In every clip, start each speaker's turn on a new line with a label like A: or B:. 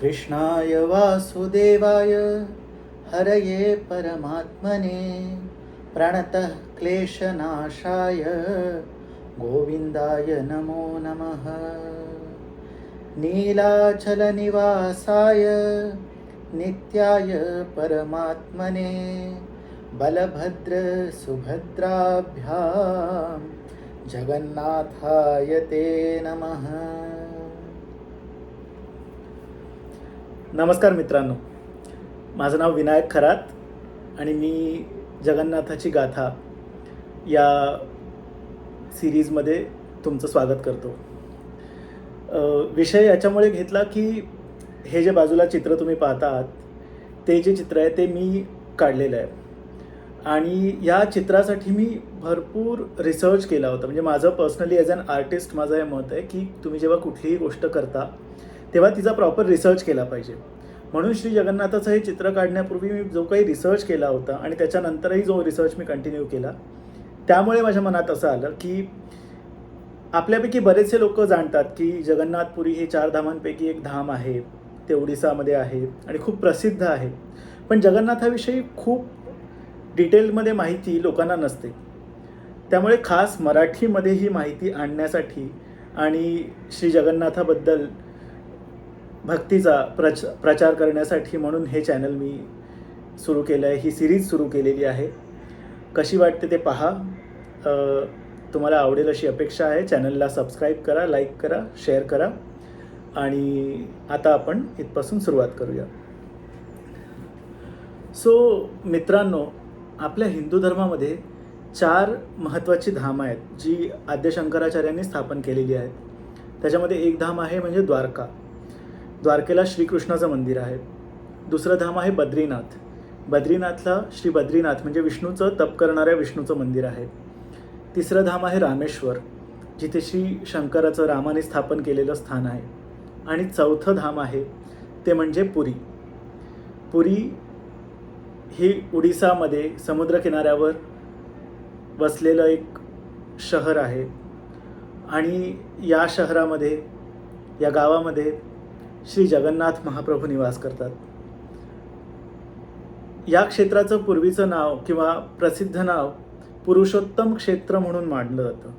A: कृष्णाय वासुदेवाय। हरये परमात्मने प्रणतः क्लेशनाशाय। गोविन्दाय नमो नमः। नीलाचलनिवासाय नित्याय परमात्मने बलभद्रसुभद्राभ्यां। जगन्नाथाय ते नमः नमस्कार मित्रांनो. माझं नाव विनायक खरात आणि मी जगन्नाथाची गाथा या सिरीजमध्ये तुमचं स्वागत करतो. विषय याच्यामुळे घेतला की हे जे बाजूला चित्र तुम्ही पाहता आहात ते जे चित्र आहे ते मी काढलेलं आहे. आणि या चित्रासाठी मी भरपूर रिसर्च केला होता. म्हणजे माझं पर्सनली ॲज अन आर्टिस्ट माझं हे मत आहे की तुम्ही जेव्हा कुठलीही गोष्ट करता तेव्हा तिचा प्रॉपर रिसर्च केला पाहिजे. म्हणून श्री जगन्नाथाचं हे चित्र काढण्यापूर्वी मी जो काही रिसर्च केला होता आणि त्याच्यानंतरही जो रिसर्च मी कंटिन्यू केला त्यामुळे माझ्या मनात असं आलं की आपल्यापैकी बरेचसे लोक जाणतात की जगन्नाथपुरी हे चार धामांपैकी एक धाम आहे ते ओडिसामध्ये आहे आणि खूप प्रसिद्ध आहे. पण जगन्नाथाविषयी खूप डिटेलमध्ये माहिती लोकांना नसते. त्यामुळे खास मराठीमध्ये ही माहिती आणण्यासाठी आणि श्री जगन्नाथाबद्दल भक्तीचा प्रच प्रचार करण्यासाठी म्हणून हे चॅनल मी सुरू केलं आहे ही सिरीज सुरू केलेली आहे. कशी वाटते ते पहा. तुम्हाला आवडेल अशी अपेक्षा आहे. चॅनलला सबस्क्राईब करा लाईक करा शेअर करा. आणि आता आपण इथपासून सुरुवात करूया. सो मित्रांनो आपल्या हिंदू धर्मामध्ये चार महत्त्वाची धाम आहेत जी आद्य शंकराचार्यांनी स्थापन केलेली आहेत. त्याच्यामध्ये एक धाम आहे म्हणजे द्वारका. द्वारकेला श्रीकृष्णाचं मंदिर आहे. दुसरं धाम आहे बद्रीनाथ. बद्रीनाथला श्री बद्रीनाथ म्हणजे विष्णूचं तप करणाऱ्या विष्णूचं मंदिर आहे. तिसरं धाम आहे रामेश्वर जिथे श्री शंकराचं रामाने स्थापन केलेलं स्थान आहे. आणि चौथं धाम आहे ते म्हणजे पुरी. पुरी ही उडिसामध्ये समुद्रकिनाऱ्यावर वसलेलं एक शहर आहे. आणि या शहरामध्ये या गावामध्ये श्री जगन्नाथ महाप्रभू निवास करतात. या क्षेत्राचं पूर्वीचं नाव किंवा प्रसिद्ध नाव पुरुषोत्तम क्षेत्र म्हणून मांडलं जातं.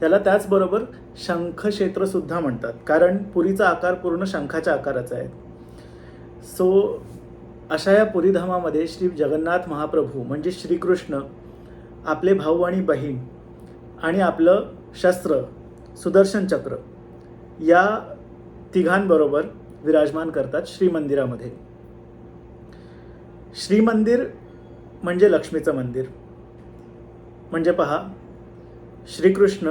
A: त्याला त्याचबरोबर शंख क्षेत्रसुद्धा म्हणतात. कारण पुरीचा आकार पूर्ण शंखाच्या आकाराचा आहे. सो अशा या पुरीधामामध्ये श्री जगन्नाथ महाप्रभू म्हणजे श्रीकृष्ण आपले भाऊ आणि बहीण आणि आपलं शस्त्र सुदर्शन चक्र या तिघांबरोबर विराजमान करतात श्रीमंदिरामध्ये. श्रीमंदिर म्हणजे लक्ष्मीचं मंदिर. म्हणजे पहा श्रीकृष्ण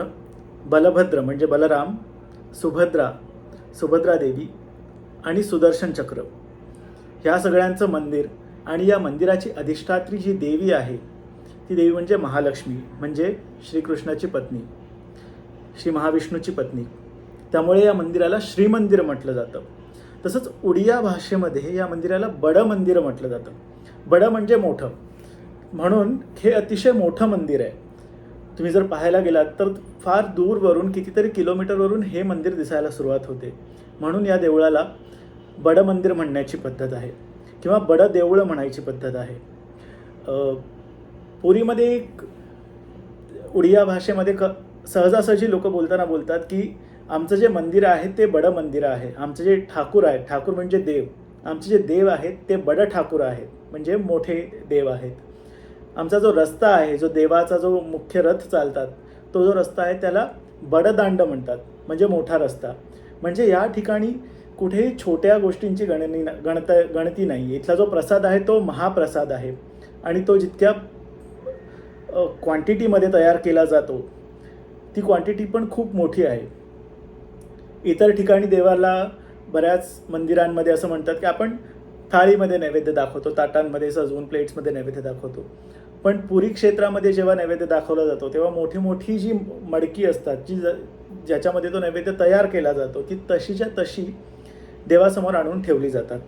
A: बलभद्र म्हणजे बलराम सुभद्रा सुभद्रा देवी आणि सुदर्शन चक्र. ह्या सगळ्यांचं मंदिर आणि या मंदिराची अधिष्ठात्री जी देवी आहे ती देवी म्हणजे महालक्ष्मी म्हणजे श्रीकृष्णाची पत्नी श्री महाविष्णूची पत्नी. त्यामुळे या मंदिराला श्रीमंदिर म्हटलं जातं. तसंच उडिया भाषेमध्ये या मंदिराला बड मंदिर म्हटलं जातं. बड म्हणजे मोठं. म्हणून हे अतिशय मोठं मंदिर आहे. तुम्ही जर पाहायला गेलात तर फार दूरवरून कितीतरी किलोमीटरवरून हे मंदिर दिसायला सुरुवात होते. म्हणून या देवळाला बड मंदिर म्हणण्याची पद्धत आहे किंवा बड देवळं म्हणायची पद्धत आहे. पुरीमध्ये एक उडिया भाषेमध्ये क सहजासहजी लोक बोलताना बोलतात की आमचं जे मंदिर आहे ते बड मंदिर आहे. आमचे जे ठाकूर आहेत ठाकूर म्हणजे देव. आमचे जे देव आहेत ते बड ठाकूर आहेत. म्हणजे मोठे देव आहेत. आमचा जो रस्ता आहे जो देवाचा जो मुख्य रथ चालतात तो जो रस्ता आहे त्याला बडदांड म्हणतात. म्हणजे मोठा रस्ता. म्हणजे या ठिकाणी कुठेही छोट्या गोष्टींची गणनी गणत गणती नाही. आहे इथला जो प्रसाद आहे तो महाप्रसाद आहे. आणि तो जितक्या क्वांटिटीमध्ये तयार केला जातो ती क्वांटिटी पण खूप मोठी आहे. इतर ठिकाणी देवाला बऱ्याच मंदिरांमध्ये असं म्हणतात की आपण थाळीमध्ये नैवेद्य दाखवतो ताटांमध्ये सजवून प्लेट्समध्ये नैवेद्य दाखवतो. पण पुरी क्षेत्रामध्ये जेव्हा नैवेद्य दाखवला जातो तेव्हा मोठी मोठी जी मडकी असतात जी ज- ज्याच्यामध्ये तो नैवेद्य तयार केला जातो ती तशीच्या तशी देवासमोर आणून ठेवली जातात.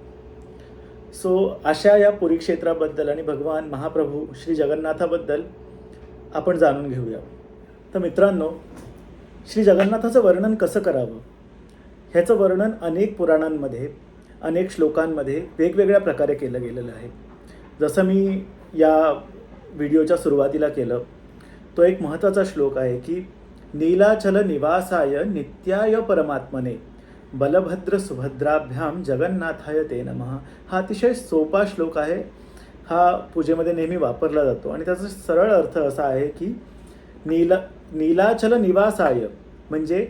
A: सो अशा या पुरी क्षेत्राबद्दल आणि भगवान महाप्रभू श्री जगन्नाथाबद्दल आपण जाणून घेऊया. तर मित्रांनो श्री जगन्नाथाचं वर्णन कसं करावं? ह्याचं वर्णन अनेक पुराणांमध्ये अनेक श्लोकांमध्ये वेगवेगळ्या प्रकारे केलं गेलेलं आहे. जसं मी या व्हिडिओच्या सुरुवातीला केलं तो एक महत्त्वाचा श्लोक आहे की नीलाचल निवासाय नित्याय परमात्मने बलभद्र सुभद्राभ्याम जगन्नाथाय ते नमः. हा अतिशय सोपा श्लोक आहे. हा पूजेमध्ये नेहमी वापरला जातो. आणि त्याचा सरळ अर्थ असा आहे की नील नीलाचल निवासाय म्हणजे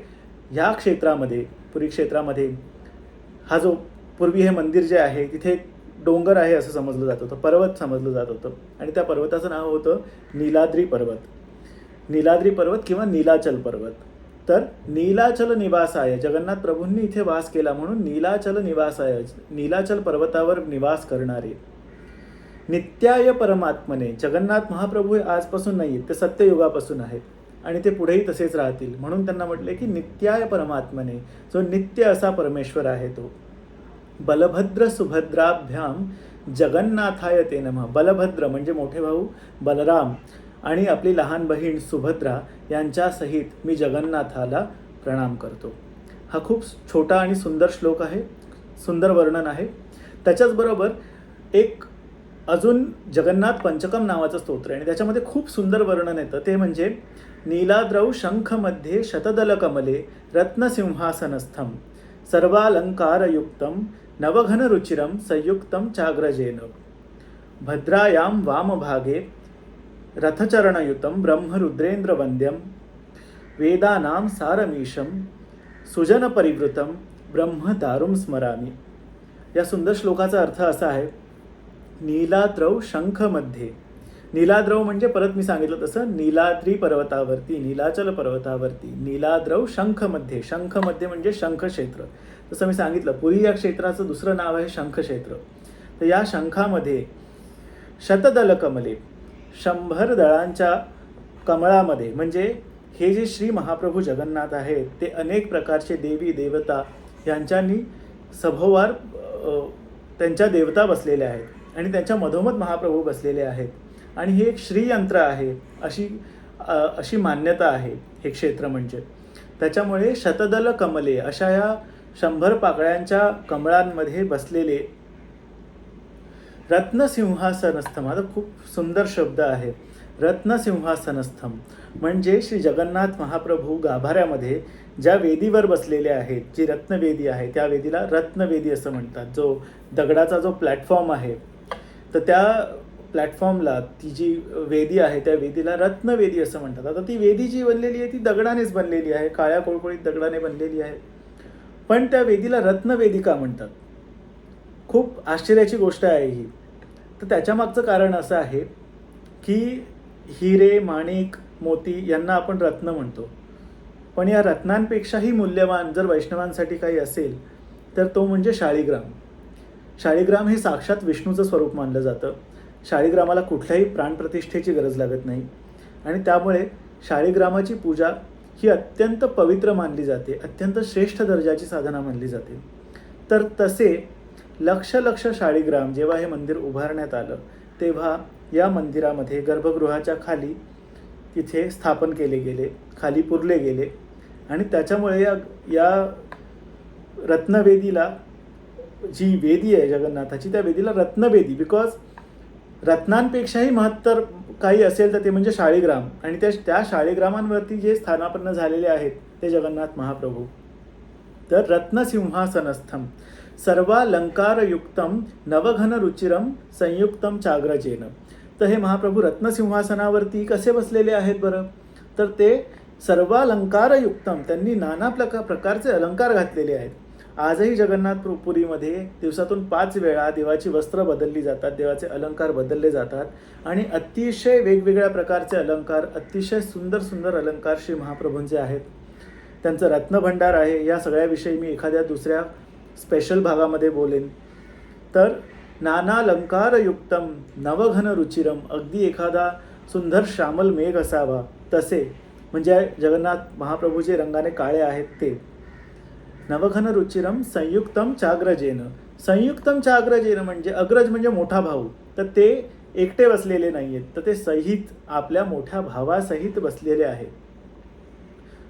A: ह्या क्षेत्रामध्ये पुरी क्षेत्रामध्ये. हा जो पूर्वी हे मंदिर जे आहे तिथे एक डोंगर आहे असं समजलं जात होतं पर्वत समजलं जात होतं. आणि त्या पर्वताचं नाव होतं नीलाद्री पर्वत. नीलाद्री पर्वत किंवा नीलाचल पर्वत. तर नीलाचल निवासाय जगन्नाथ प्रभूंनी इथे वास केला म्हणून नीलाचल निवासाय नीलाचल पर्वतावर निवास करणारे. नित्याय परमात्मने जगन्नाथ महाप्रभू हे आजपासून नाही आहेत ते सत्ययुगापासून आहेत. आणि ते पुढेही तसेच राहतील. म्हणून त्यांना म्हटले की नित्याय परमात्मने जो नित्य असा परमेश्वर आहे तो. बलभद्र सुभद्राभ्याम जगन्नाथाय ते नमः. बलभद्र म्हणजे मोठे भाऊ बलराम आणि आपली लहान बहीण सुभद्रा यांच्यासहित मी जगन्नाथाला प्रणाम करतो. हा खूप छोटा आणि सुंदर श्लोक आहे सुंदर वर्णन आहे. त्याच्याचबरोबर एक अजून जगन्नाथ पंचकम नावाचं स्तोत्र आहे आणि त्याच्यामध्ये खूप सुंदर वर्णन येतं. ते म्हणजे नीलाद्रौ शङ्खमध्ये शतदलकमले रत्नसिंहासनस्थं सर्वालङ्कारयुक्तं नवघनरुचिरं संयुक्तं चाग्रजेन। भद्रायां वामभागे रथचरणयुतं ब्रह्मरुद्रेन्द्रवन्द्यं वेदानां सारमीशं सुजनपरिवृतं ब्रह्म दारुं स्मरामि। या सुंदर श्लोकाचा अर्थ असा आहे नीलाद्रौ शंखमध्ये नीलाद्रव म्हणजे परत मी सांगितलं तसं नीलाद्री पर्वतावरती नीलाचल पर्वतावरती नीलाद्रव शंखमध्ये शंखमध्ये म्हणजे शंखक्षेत्र. जसं मी सांगितलं पुरी या क्षेत्राचं दुसरं नाव आहे शंखक्षेत्र. तर या शंखामध्ये शतदल कमले शंभर दळांच्या कमळामध्ये म्हणजे हे जे श्री महाप्रभू जगन्नाथ आहेत ते अनेक प्रकारचे देवी देवता यांच्यानी सभोवार त्यांच्या देवता बसलेल्या आहेत आणि त्यांच्या मधोमध महाप्रभू बसलेले आहेत. आणि हे एक श्रीयंत्र आहे अशी अशी मान्यता आहे हे क्षेत्र म्हणजे. त्याच्यामुळे शतदल कमले अशा या शंभर पाकळ्यांच्या कमळांमध्ये बसलेले रत्नसिंहासनस्थम आता खूप सुंदर शब्द आहे. रत्नसिंहासनस्थम म्हणजे श्री जगन्नाथ महाप्रभू गाभाऱ्यामध्ये ज्या वेदीवर बसलेले आहेत जी रत्नवेदी आहे त्या वेदीला रत्नवेदी असं म्हणतात. जो दगडाचा जो प्लॅटफॉर्म आहे तर त्या प्लॅटफॉर्मला ती जी वेदी आहे त्या वेदीला रत्नवेदी असं म्हणतात. आता ती वेदी जी बनलेली आहे ती दगडानेच बनलेली आहे काळ्या कोळकोळीत दगडाने बनलेली आहे. पण त्या वेदीला रत्नवेदी का म्हणतात. खूप आश्चर्याची गोष्ट आहे ही. तर त्याच्यामागचं कारण असं आहे की हिरे माणिक मोती यांना आपण रत्न म्हणतो. पण या रत्नांपेक्षाही मूल्यवान जर वैष्णवांसाठी काही असेल तर तो म्हणजे शाळीग्राम. शाळीग्राम हे साक्षात विष्णूचं स्वरूप मानलं जातं. शाळीग्रामाला कुठल्याही प्राणप्रतिष्ठेची गरज लागत नाही. आणि त्यामुळे शाळीग्रामाची पूजा ही अत्यंत पवित्र मानली जाते अत्यंत श्रेष्ठ दर्जाची साधना मानली जाते. तर तसे लक्ष लक्ष शाळीग्राम जेव्हा हे मंदिर उभारण्यात आलं तेव्हा या मंदिरामध्ये गर्भगृहाच्या खाली तिथे स्थापन केले गेले खाली पुरले गेले. आणि त्याच्यामुळे या या रत्नवेदीला जी वेदी आहे जगन्नाथाची त्या वेदीला रत्नवेदी बिकॉज रत्नांपेक्षाही महत्तर काही असेल तर ते म्हणजे शाळीग्राम. आणि त्या त्या शाळीग्रामांवरती जे स्थानापन्न झालेले आहेत ते जगन्नाथ महाप्रभू. तर रत्नसिंहासनस्थम. सर्वालंकारयुक्तम नवघन रुचिरम संयुक्तम चाग्रजेन. तर हे महाप्रभू रत्नसिंहासनावरती कसे बसलेले आहेत बरं? तर ते सर्वालंकारयुक्तम त्यांनी नाना प्रका प्रकारचे अलंकार घातलेले आहेत. आजही जगन्नाथ दिवसातून पाच वेळा देवाची वस्त्र बदलली जातात देवाचे अलंकार बदलले जातात आणि अतिशय वेगवेगळ्या प्रकारचे अलंकार अतिशय सुंदर सुंदर अलंकार श्री महाप्रभूंचे आहेत. त्यांचं रत्नभंडार आहे या सगळ्याविषयी मी एखाद्या दुसऱ्या स्पेशल भागामध्ये बोलेन. तर नानालंकारयुक्तम नवघन रुचिरम अगदी एखादा सुंदर श्यामल मेघ असावा तसे म्हणजे जगन्नाथ महाप्रभूचे रंगाने काळे आहेत ते. नवघन रुचिरम संयुक्तम चाग्रजेन. संयुक्तम चाग्रजेन म्हणजे अग्रज म्हणजे मोठा भाऊ. तर ते एकटे बसलेले नाही आहेत तर ते सहित आपल्या मोठ्या भावासहित बसलेले आहेत.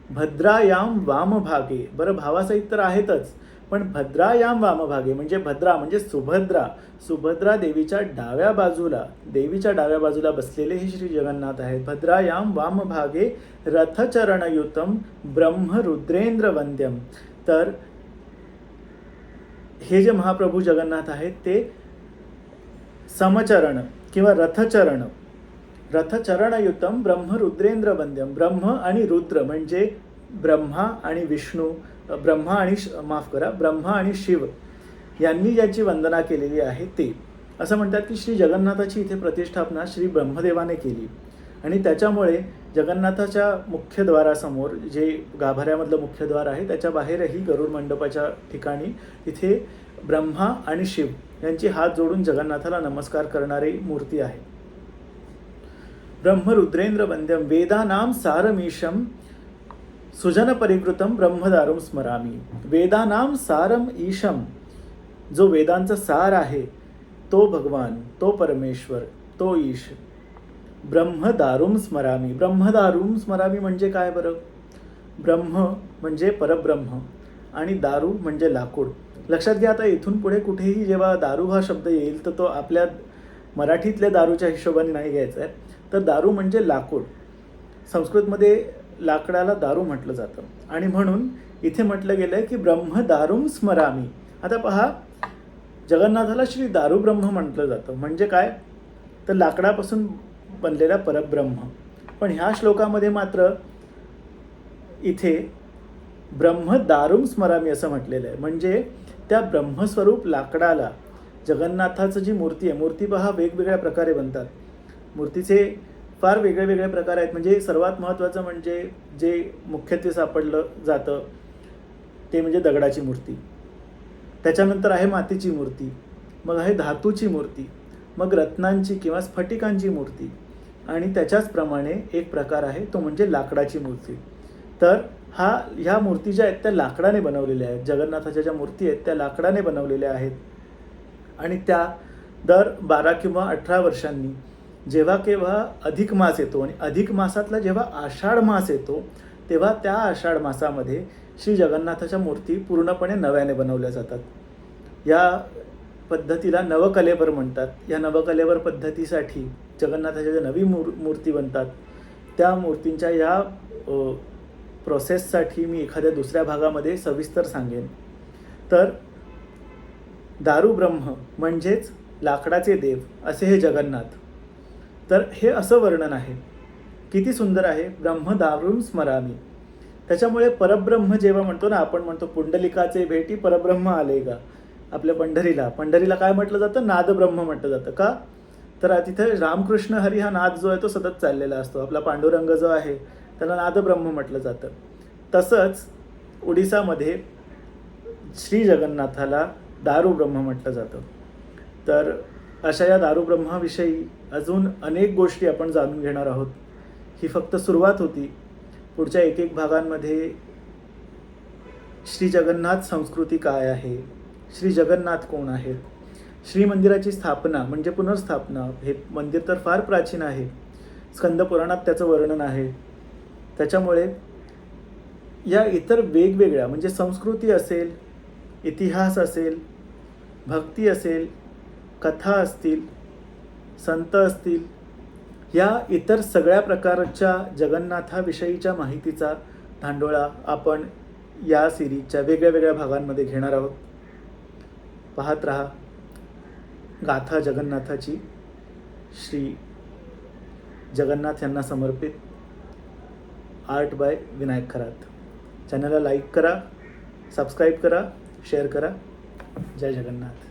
A: भद्रायाम वामभागे. बरं भावासहित तर आहेतच. पण भद्रायाम वामभागे म्हणजे भद्रा म्हणजे सुभद्रा. सुभद्रा देवीच्या डाव्या बाजूला. देवीच्या डाव्या बाजूला बसलेले हे श्री जगन्नाथ आहेत. भद्रायाम वामभागे रथचरणयुतम ब्रह्म रुद्रेंद्र वंद्यम तर हे जे महाप्रभू जगन्नाथ आहेत ते समचरण किंवा रथचरण रथचरणयुतम ब्रह्म रुद्रेंद्र वंद्यम ब्रह्म आणि रुद्र म्हणजे ब्रह्मा आणि विष्णू ब्रह्मा आणि श- माफ करा ब्रह्मा आणि शिव यांनी ज्याची वंदना केलेली आहे ते. असं म्हणतात की श्री जगन्नाथाची इथे प्रतिष्ठापना श्री ब्रह्मदेवाने केली. आणि त्याच्यामुळे जगन्नाथाच्या मुख्यद्वारासमोर जे गाभाऱ्यामधलं मुख्यद्वार आहे त्याच्या बाहेरही गरुड मंडपाच्या ठिकाणी तिथे ब्रह्मा आणि शिव यांची हात जोडून जगन्नाथाला नमस्कार करणारी मूर्ती आहे. ब्रह्मरुद्रेंद्र वंद्यम वेदानाम सारमीशम सुजन परिकृतम ब्रह्मदारुम स्मरामी। वेदानाम सारम ईशम जो वेदांचा सार आहे तो भगवान तो परमेश्वर तो ईश ब्रह्मदारुम स्मरामी. ब्रह्मदारुम स्मरामी म्हणजे काय बरं? ब्रह्म म्हणजे परब्रह्म आणि दारू म्हणजे लाकूड. लक्षात घ्या आता इथून पुढे कुठेही जेव्हा दारू हा शब्द येईल तर तो आपल्या मराठीतल्या दारूच्या हिशोबाने नाही घ्यायचा आहे. तर दारू म्हणजे लाकूड. संस्कृतमध्ये लाकडाला दारू म्हटलं जातं. आणि म्हणून इथे म्हटलं गेलं आहे की ब्रह्मदारुम स्मरामी. आता पहा जगन्नाथाला श्री दारू ब्रह्म म्हटलं जातं. म्हणजे काय? तर लाकडापासून बनलेला परब्रह्म. पण ह्या श्लोकामध्ये मात्र इथे ब्रह्म दारुम स्मरामी असं म्हटलेलं आहे. म्हणजे त्या ब्रह्मस्वरूप लाकडाला जगन्नाथाचं जी मूर्ती आहे मूर्ती पहा वेगवेगळ्या प्रकारे बनतात. मूर्तीचे फार वेगळे वेगळे प्रकार आहेत. म्हणजे सर्वात महत्त्वाचं म्हणजे जे मुख्यत्वे सापडलं जातं ते म्हणजे दगडाची मूर्ती. त्याच्यानंतर आहे मातीची मूर्ती. मग आहे धातूची मूर्ती. मग रत्नांची किंवा स्फटिकांची मूर्ती. आणि त्याच्याचप्रमाणे एक प्रकार आहे तो म्हणजे लाकडाची मूर्ती. तर हा ह्या मूर्ती ज्या आहेत त्या लाकडाने बनवलेल्या आहेत. जगन्नाथाच्या ज्या मूर्ती आहेत त्या लाकडाने बनवलेल्या आहेत. आणि त्या दर बारा किंवा अठरा वर्षांनी जेव्हा केव्हा अधिक मास येतो आणि अधिक मासातला जेव्हा आषाढ मास येतो तेव्हा त्या आषाढ मासामध्ये श्री जगन्नाथाच्या मूर्ती पूर्णपणे नव्याने बनवल्या जातात. या पद्धतीला नवकलेवर म्हणतात. या नवकलेवर पद्धतीसाठी जगन्नाथाच्या ज्या नवी मूर मूर्ती बनतात. त्या मूर्तींच्या या प्रोसेससाठी मी एखाद्या दुसऱ्या भागामध्ये सविस्तर सांगेन. तर दारू ब्रह्म म्हणजेच लाकडाचे देव असे हे जगन्नाथ. तर हे असं वर्णन आहे. किती सुंदर आहे. ब्रह्म दारुण स्मरामी. त्याच्यामुळे परब्रह्म जेव्हा म्हणतो ना आपण म्हणतो पुंडलिकाचे भेटी परब्रह्म आले का आपल्या पंढरीला. पंढरीला काय म्हटलं जातं? नादब्रह्म म्हटलं जातं. का? तर तिथे रामकृष्ण हरी हा नाद जो आहे तो सतत चाललेला असतो. आपला पांडुरंग जो आहे त्याला नादब्रह्म म्हटलं जातं. तसंच ओडिसामध्ये श्री जगन्नाथाला दारू ब्रह्म म्हटलं जातं. तर अशा या दारू ब्रह्माविषयी अजून अनेक गोष्टी आपण जाणून घेणार आहोत. ही फक्त सुरुवात होती. पुढच्या एक एक भागांमध्ये श्री जगन्नाथ संस्कृती काय आहे? श्री जगन्नाथ कोण आहेत श्री मंदिराची स्थापना म्हणजे पुनर्स्थापना हे मंदिर तर फार प्राचीन आहे. स्कंद पुराणात त्याचं वर्णन आहे. त्याच्यामुळे या इतर वेगवेगळ्या म्हणजे संस्कृती असेल इतिहास असेल भक्ती असेल कथा असतील संत असतील या इतर सगळ्या प्रकारच्या जगन्नाथाविषयीच्या माहितीचा धांडोळा आपण या सिरीजच्या वेगळ्या वेगळ्या भागांमध्ये घेणार आहोत. पाहत रहा. गाथा जगन्नाथाची श्री जगन्नाथ यांना समर्पित आर्ट बाय विनायक खरात. चॅनलला लाईक करा सबस्क्राईब करा शेअर करा. जय जगन्नाथ.